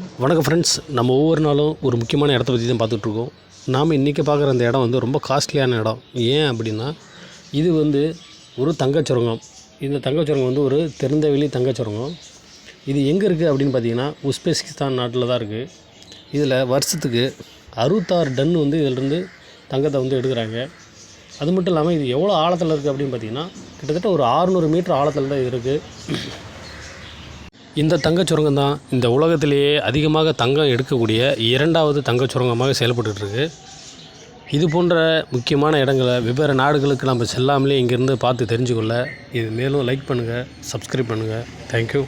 வணக்கம் ஃப்ரெண்ட்ஸ் நம்ம ஒவ்வொரு நாளும் ஒரு முக்கியமான இடத்த பற்றி தான் பார்த்துட்ருக்கோம் நாம் இன்றைக்கி பார்க்குற அந்த இடம் வந்து ரொம்ப காஸ்ட்லியான இடம். ஏன் அப்படின்னா இது வந்து ஒரு தங்கச்சுரங்கம். இந்த தங்கச்சுரங்கம் வந்து ஒரு திறந்தவெளி தங்கச்சுரங்கம். இது எங்கே இருக்குது அப்படின்னு பார்த்தீங்கன்னா உஸ்பெஸ்கிஸ்தான் நாட்டில் தான் இருக்குது இதில் வருஷத்துக்கு அறுபத்தாறு டன் வந்து இதிலிருந்து தங்கத்தை வந்து எடுக்கிறாங்க. அது மட்டும் இல்லாமல் இது எவ்வளோ ஆழத்தில் இருக்குது அப்படின்னு பார்த்தீங்கன்னா கிட்டத்தட்ட ஒரு 600 மீட்டர் ஆழத்தில் தான் இது இருக்குது இந்த தங்கச் சுரங்கம் தான் இந்த உலகத்திலேயே அதிகமாக தங்கம் எடுக்கக்கூடிய இரண்டாவது தங்கச் சுரங்கமாக செயல்பட்டுருக்கு இது போன்ற முக்கியமான இடங்களை வெவ்வேறு நாடுகளுக்கு நம்ம செல்லாமலே இங்கேருந்து பார்த்து தெரிஞ்சுக்கொள்ள இது மேலும் லைக் பண்ணுங்கள் சப்ஸ்கிரைப் பண்ணுங்கள் தேங்க்யூ